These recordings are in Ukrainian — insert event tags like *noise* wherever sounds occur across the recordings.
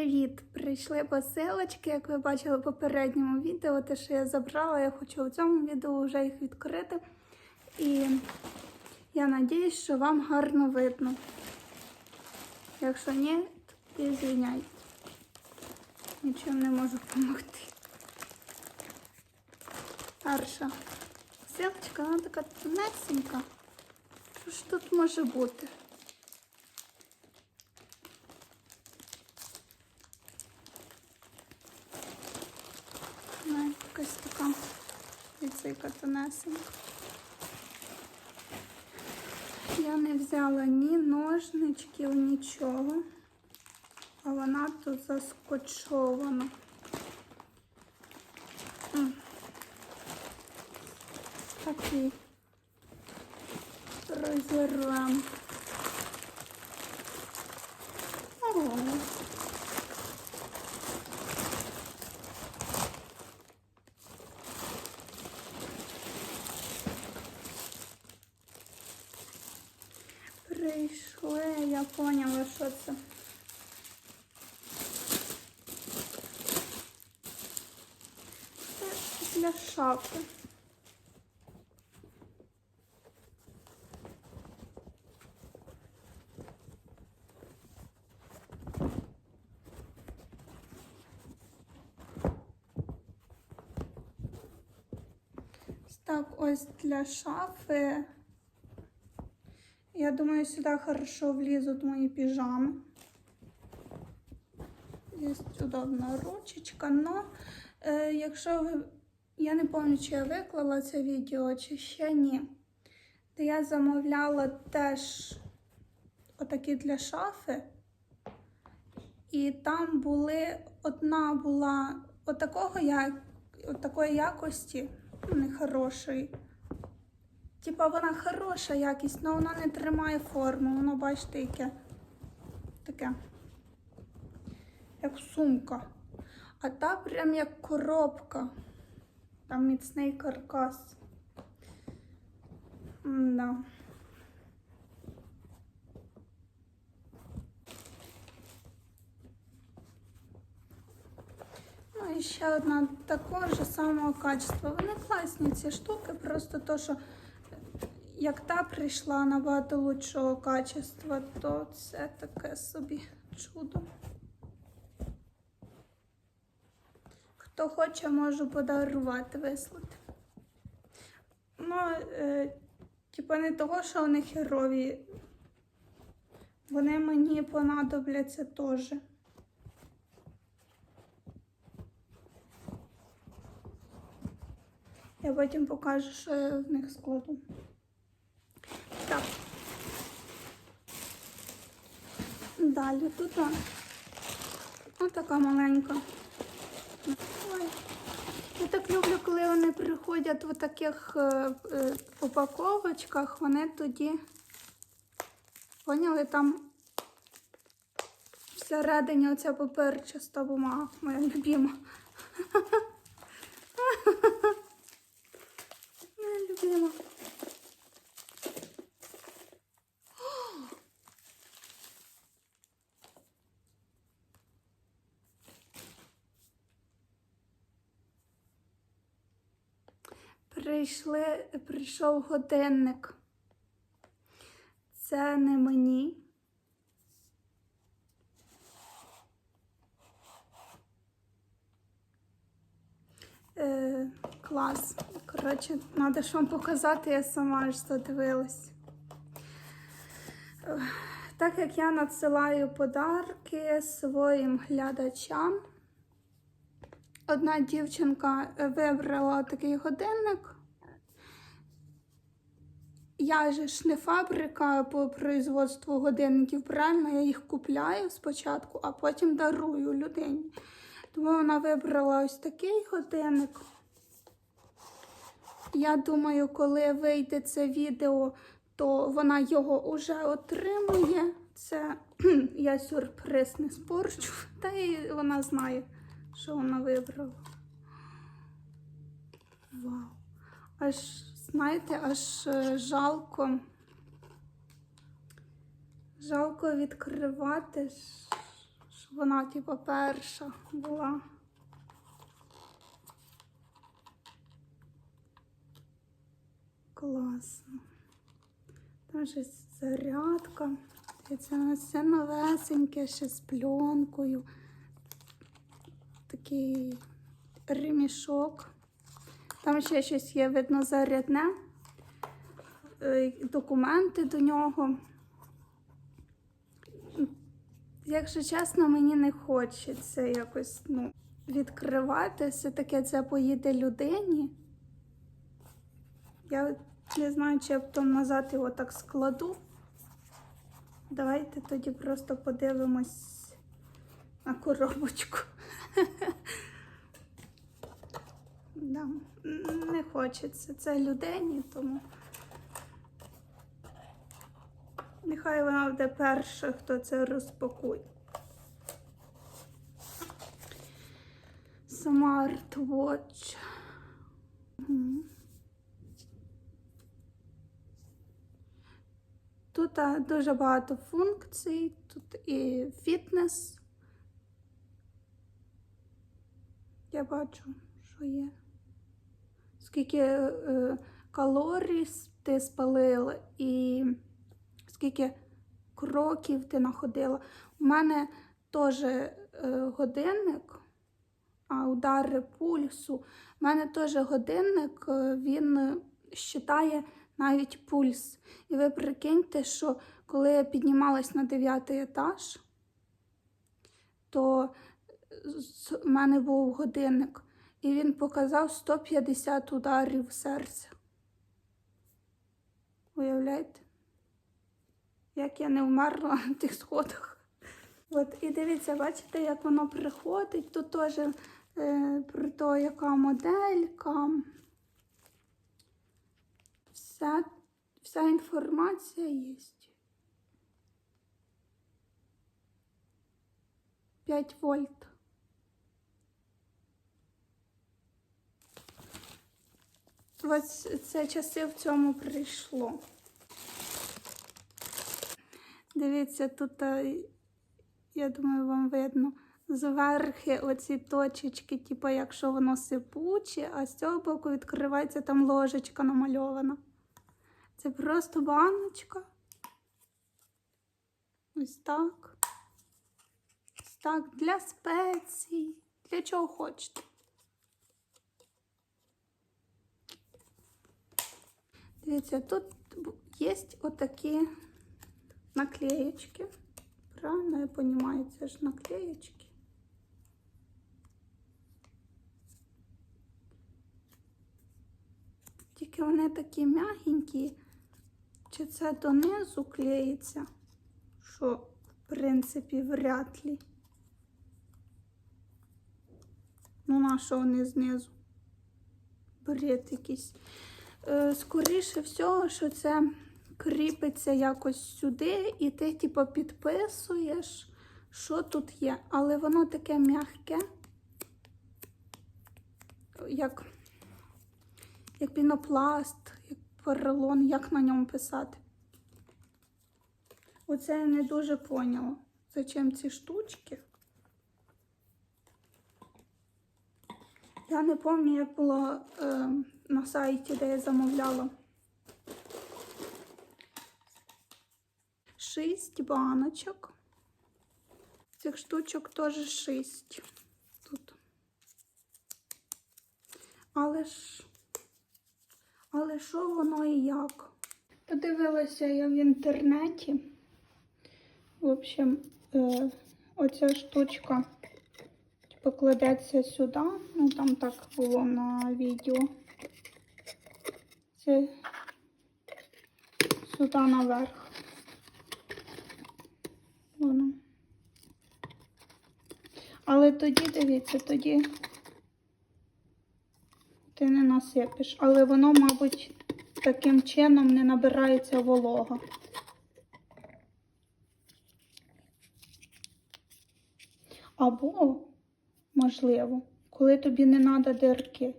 Привіт! Прийшли посилочки, як ви бачили в попередньому відео, те, що я забрала, я хочу у цьому відео вже їх відкрити. І я надіюсь, що вам гарно видно. Якщо ні, то звільняйте. Нічим не можу допомогти. Перша посилочка, вона така тонесенька. Що ж тут може бути? Ну, якась така ліцейка тонесенька. Я не взяла ні ножничків, нічого, а вона тут заскочована. Такий розірвем. О. Прийшли, я поняла, що це. Це для Так, ось для шафи. Я думаю, сюда хорошо влезут мои пижамы. Есть удобна ручечка, но е, якщо ви. Я не пам'ятаю, чи я виклала це відео, чи ще ні. То я замовляла теж отакі для шафи. І там були, одна була отакого як, отакої якості, ну, не хорошої. Типа вона хороша якість, але вона не тримає форму. Воно, бачите, яке таке. Як сумка. А та прям як коробка. Там міцний каркас. Да. Ну і ще одна такого ж самого качества. Вони класні ці штуки, просто то, що як та прийшла набагато лучшого качества, то це таке собі чудо. Хто хоче, можу подарувати, вислати. Ну, е, типа не того, що вони херові. Вони мені понадобляться теж. Я потім покажу, що я в них складу. Так. Далі тут ось така маленька. Так люблю, коли вони приходять в таких е, е, упаковочках, вони тоді поняли там всередині оця паперчаста бумага, моя любима. *laughs* Моя любима. Прийшли, прийшов годинник. Це не мені. Е, клас. Коротше, треба ж вам показати, я сама аж задивилась. Е, Так як я надсилаю подарки своїм глядачам. Одна дівчинка е, вибрала такий годинник. Я ж не фабрика по производству годинників, правильно, я їх купляю спочатку, а потім дарую людині. Тому вона вибрала ось такий годинник. Я думаю, коли вийде це відео, то вона його вже отримує. Це *clears throat* я сюрприз не спорчу, та й вона знає, що вона вибрала. Вау! Аж, знаєте, аж е, жалко. Жалко відкривати, що вона, типу, перша була. Класно. Там ще зарядка. Це все новесеньке, ще з пленкою. Такий ремішок. Там ще щось є, видно, зарядне. Е, Документи до нього. Якщо чесно, мені не хочеться якось ну, відкривати. Все-таки це поїде людині. Я не знаю, чи я потім назад його так складу. Давайте тоді просто подивимось на коробочку. *laughs* Да. Не хочеться це людині, тому нехай вона буде перша, хто це розпакує. Смарт-вотч. Мгм. Тут дуже багато функцій, тут і фітнес. Я бачу, що є. Скільки е, калорій ти спалила і скільки кроків ти находила. У мене теж е, годинник, а удари пульсу. У мене теж годинник, е, він е, щитає навіть пульс. І ви прикиньте, що коли я піднімалась на дев'ятий етаж, то в мене був годинник, і він показав 150 ударів серця. Уявляєте? Як я не вмерла на тих сходах. От, і дивіться, бачите, як воно приходить. Тут теж е, про те, яка моделька. Вся, вся інформація є. 5 вольт. Це часи в цьому прийшло. Дивіться, тут, е, я думаю, вам видно, зверхи оці точечки, типу, якщо воно сипуче, а з цього боку відкривається там ложечка намальована. Це просто баночка. Ось так. Ось так, для спецій, для чого хочете. Дивіться, тут є отакі наклеечки. Правильно я розумію, це ж наклеечки. Тільки вони такі м'ягенькі, чи це донизу клеїться, що, в принципі, вряд ли. Ну, на що вони знизу? Бред якийсь. Е, скоріше всього, що це кріпиться якось сюди, і ти, типу, підписуєш, що тут є. Але воно таке м'яке, як, як пінопласт, як поролон, як на ньому писати. Оце я не дуже поняла. Зачем ці штучки? Я не пам'ятаю, як було е, на сайті, де я замовляла. Шість баночок. Цих штучок теж шість тут. Але ж, але що воно і як? Подивилася я в інтернеті. В общем, е, оця штучка покладеться сюди. Ну, там так було на відео. Це сюди наверх. Воно. Але тоді, дивіться, тоді ти не насипиш. Але воно, мабуть, таким чином не набирається волога. Або, можливо, коли тобі не треба дирки.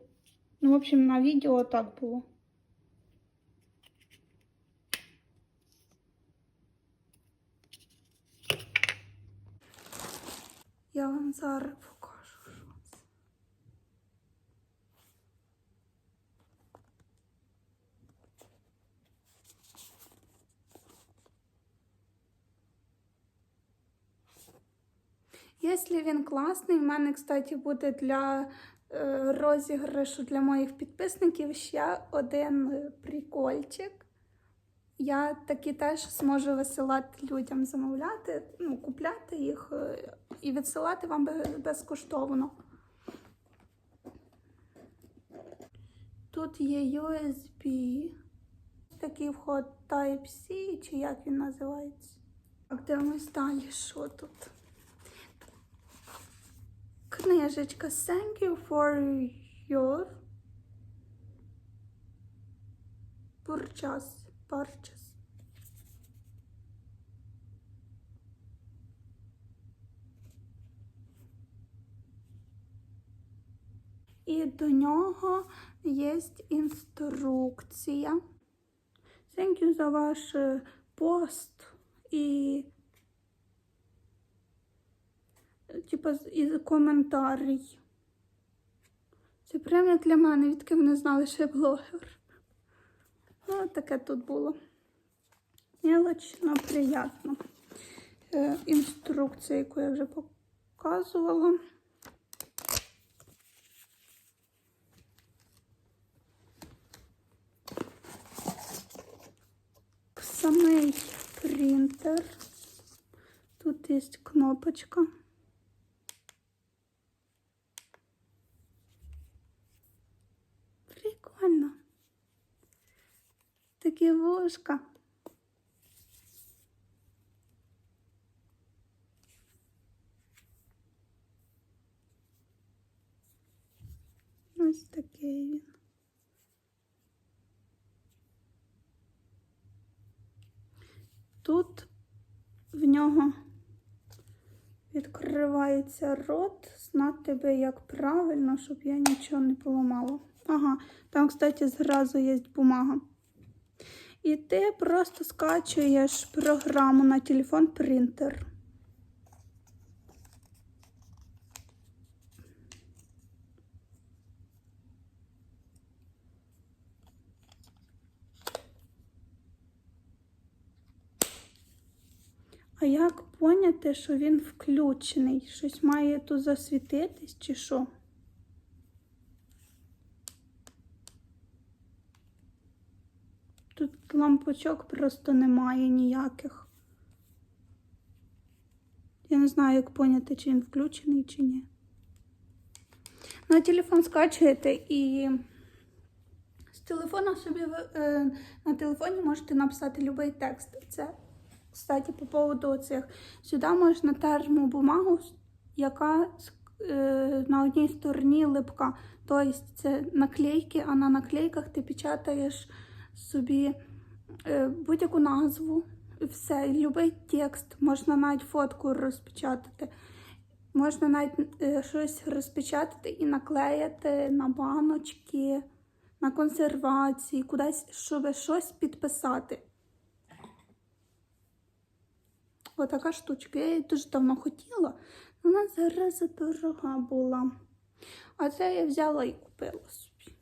Ну, в общем, на відео так було. Зараз покажу. Що це. Якщо він класний, в мене, кстати, буде для е, розіграшу для моїх підписників ще один прикольчик. Я такі теж зможу висилати людям замовляти, ну, купляти їх е, і відсилати вам безкоштовно. Тут є USB, такий вход Type-C, чи як він називається. Так, дивимось далі, що тут. Книжечка Thank you for your purchase. purchase. І до нього є інструкція. Thank за ваш е, пост і типа з- і коментарій. Це прямо для мене, відки вони знали, що я блогер. Ну, таке тут було. Мелочно, приємно. Е, інструкція, яку я вже показувала. Принтер. Тут есть кнопочка. Прикольно. Такі вушка. Ось такий він. Тут в нього відкривається рот, знати тебе, як правильно, щоб я нічого не поламала. Ага, там, кстати, зразу є бумага. І ти просто скачуєш програму на телефон принтер. А як поняти, що він включений? Щось має тут засвітитись чи що? Тут лампочок просто немає ніяких. Я не знаю, як поняти, чи він включений, чи ні. На телефон скачуєте і з телефона собі е, на телефоні можете написати будь-який текст. Це, кстати, по поводу цих. Сюди можна термобумагу, яка е, на одній стороні липка. Тобто це наклейки, а на наклейках ти печатаєш собі е, будь-яку назву. Все, будь-який текст, можна навіть фотку розпечатати. Можна навіть е, щось розпечатати і наклеїти на баночки, на консервації, кудись, щоб щось підписати. Отака штучка. Я її дуже давно хотіла, але вона зараз дорога була. А це я взяла і купила собі.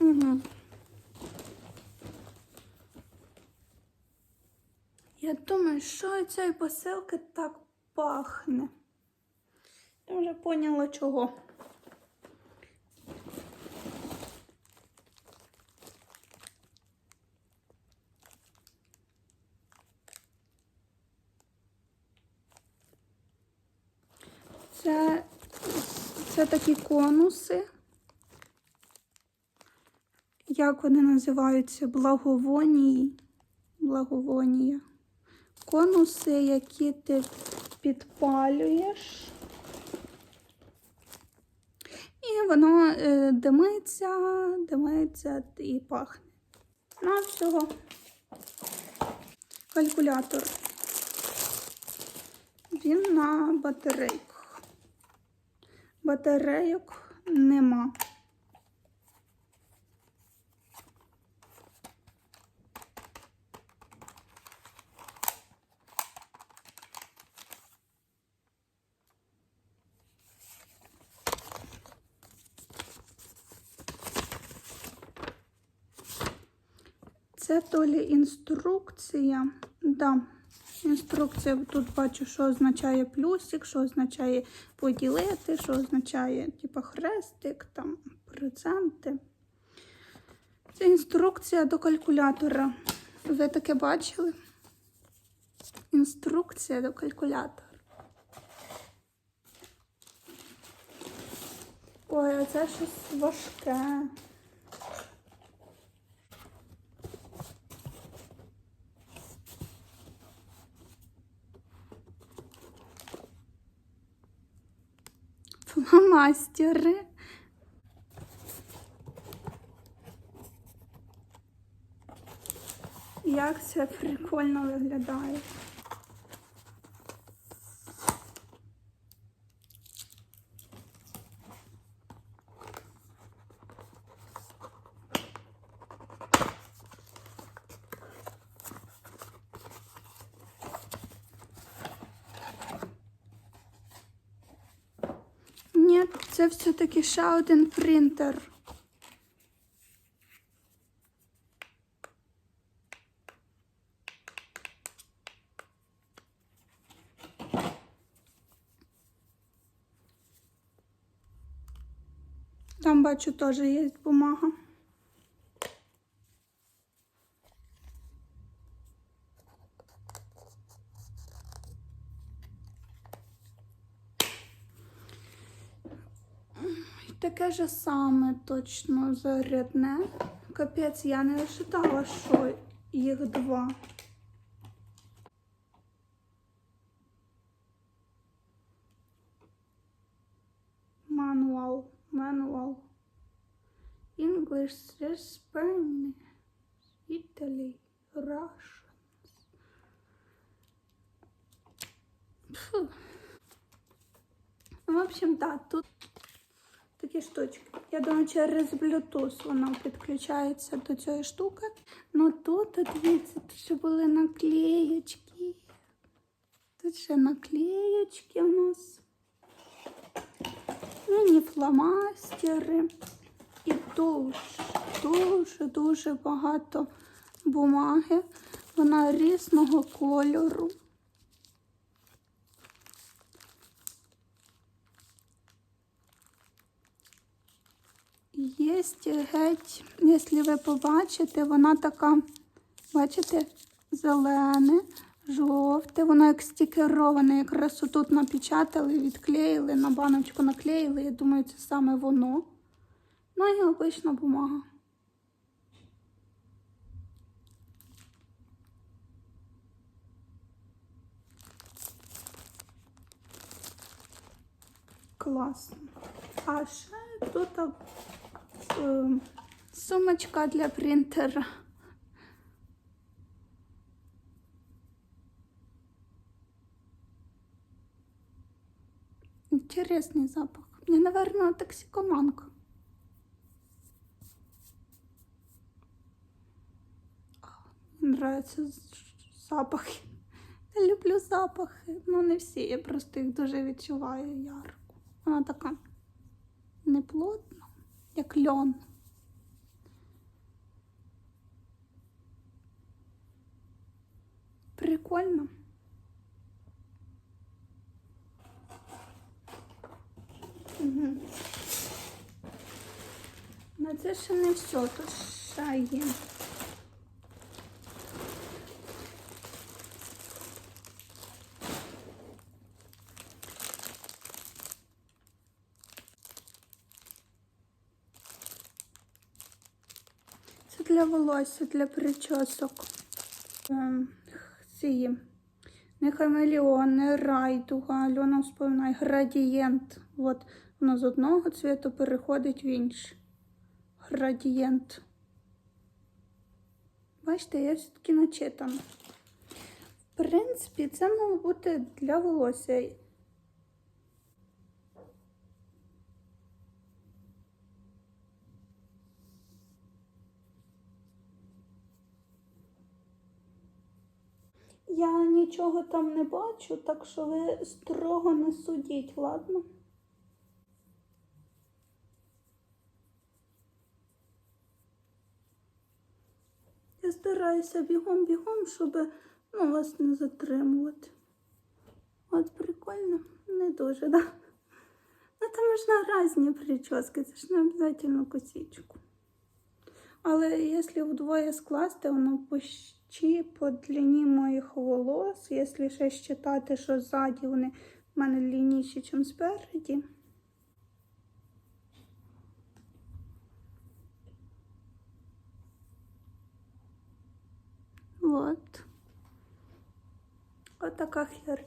Угу. Я думаю, що цієї посилки так пахне. Я вже поняла чого. Це, це такі конуси. Як вони називаються? Благовонії. Благовонія. Конуси, які ти підпалюєш. І воно е, димиться, димиться і пахне. На всього. Калькулятор. Він на батарейках батарейок нема. Це то лі інструкція, да. Інструкція тут бачу, що означає плюсик, що означає поділити, що означає типу, хрестик, там, проценти. Це інструкція до калькулятора. Ви таке бачили? Інструкція до калькулятора. Ой, а це щось важке. Фломастери. Як це прикольно виглядає. Ні, це все-таки ще один принтер. Там бачу теж є бумага. І Таке ж саме точно зарядне. Капець, я не ожидала, що їх два. Мануал, мануал. English, Spanish, Italy, Russian. Фу. В общем, так, тут такі штучки. Я думаю, через Bluetooth воно підключається до цієї штуки. Ну тут, дивіться, тут ще були наклеєчки. Тут ще наклеєчки у нас. Міні-фломастери. І дуже, дуже, дуже багато бумаги. Вона різного кольору. Є геть, якщо ви побачите, вона така, бачите, зелене, жовте, воно як стікероване, якраз отут напечатали, відклеїли, на баночку наклеїли. Я думаю, це саме воно. Ну і обична бумага. Класно. А ще тут е, сумочка для принтера. Интересный запах. Мне, наверное, токсикоманка. Мені нравятся запахи. *laughs* Я люблю запахи. Ну, не всі, я просто їх дуже відчуваю ярко. Вона така неплотна, як льон. Прикольно. Угу. На це ще не все, тут ще є. Це для волосся, для причосок. Ем, Ці не хамелеон, не райдуга, Альона вспоминає градієнт. От воно з одного цвіту переходить в інший. Градієнт. Бачите, я все-таки начитана. В принципі, це мало бути для волосся. Я нічого там не бачу, так що ви строго не судіть, ладно? Я стараюся бігом-бігом, щоб ну, вас не затримувати. От прикольно, не дуже, да? Ну там можна різні прически, це ж не обов'язково косичку. Але якщо вдвоє скласти, воно почти по длині моїх волос, якщо ще вважати, що ззаді вони в мене лініші, ніж спереді. От така херня.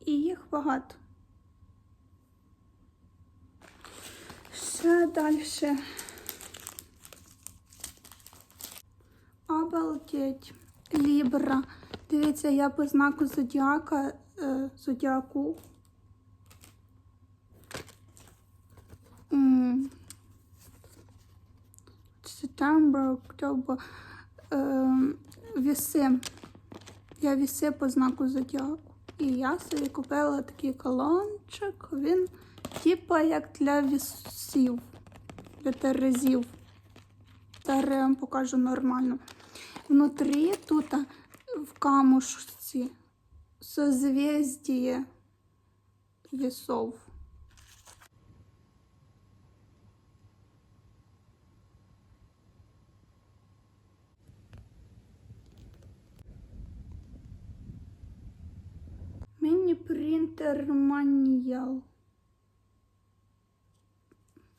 І їх багато. Ще далі. Обалдеть. Лібра. Дивіться, я по знаку зодіака, е, зодіаку. М. Сентябрь, октобер. Е, віси. Я віси по знаку зодіаку. І я собі купила такий колончик. Він типа як для вісів, для терезів. Я вам покажу нормально. Внутрі тут в камушці созвездіє весов. Міні-принтер маніял.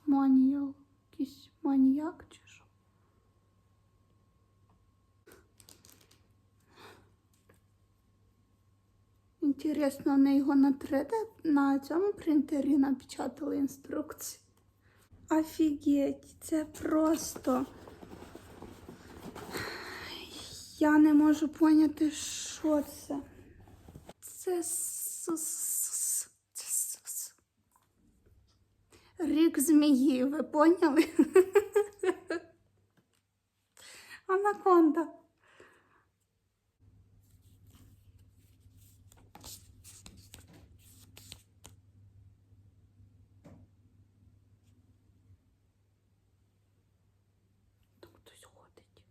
Маніял. Якийсь маніяк чи що? Інтересно, вони його на 3D на цьому принтері напечатали інструкції. Офігеть, це просто. Я не можу поняти, що це. Це рік змії, ви поняли? *laughs* Анаконда. Там хтось ходить.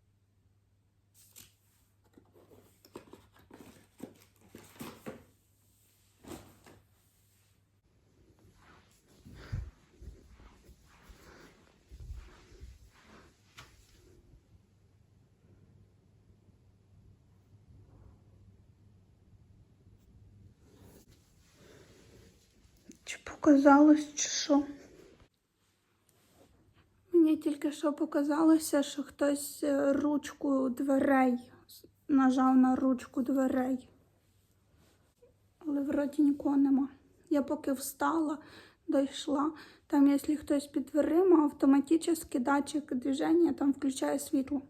Чи показалось, чи що? Мені тільки що показалося, що хтось е, ручку дверей нажав на ручку дверей. Але вроді нікого нема. Я поки встала, дійшла. Там, якщо хтось під дверима, автоматично датчик движення там включає світло.